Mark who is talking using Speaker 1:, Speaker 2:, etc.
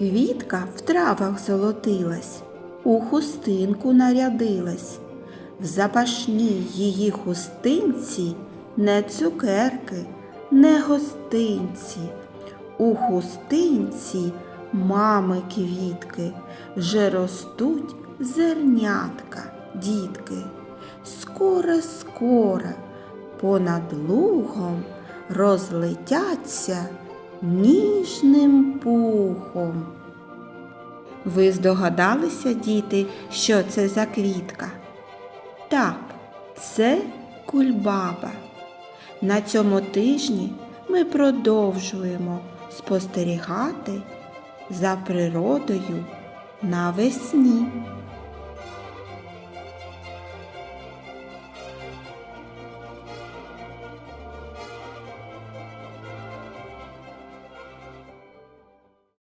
Speaker 1: Квітка в травах золотилась, у хустинку нарядилась. В запашній її хустинці не цукерки, не гостинці. У хустинці мами квітки вже ростуть зернятка, дітки. Скоро, скоро понад лугом розлетяться ніжним пухом. Ви здогадалися, діти, що це за квітка? Так, це кульбаба. На цьому тижні ми продовжуємо спостерігати за природою навесні.